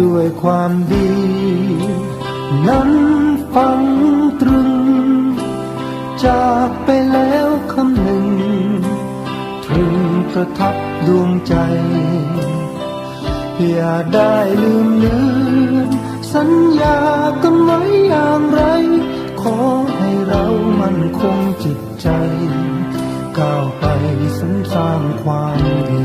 ด้วยความดี นั้นฟังตรึง จากไปแล้วคำหนึ่งถึงประทับดวงใจ อย่าได้ลืมเลือนสัญญากันไว้อย่างไร ขอให้เรามันคงจิตใจ ก้าวไปสรรสร้างความดี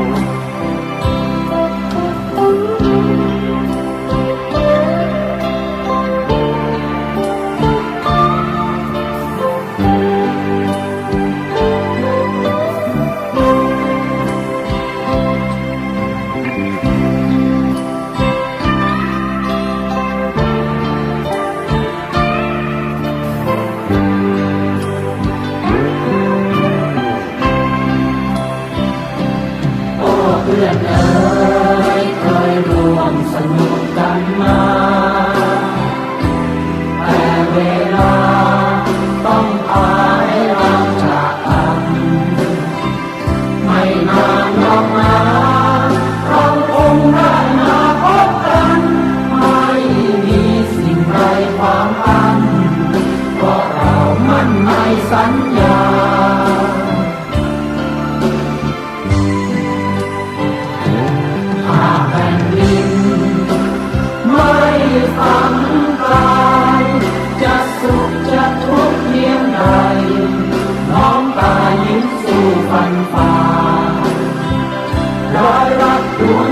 าร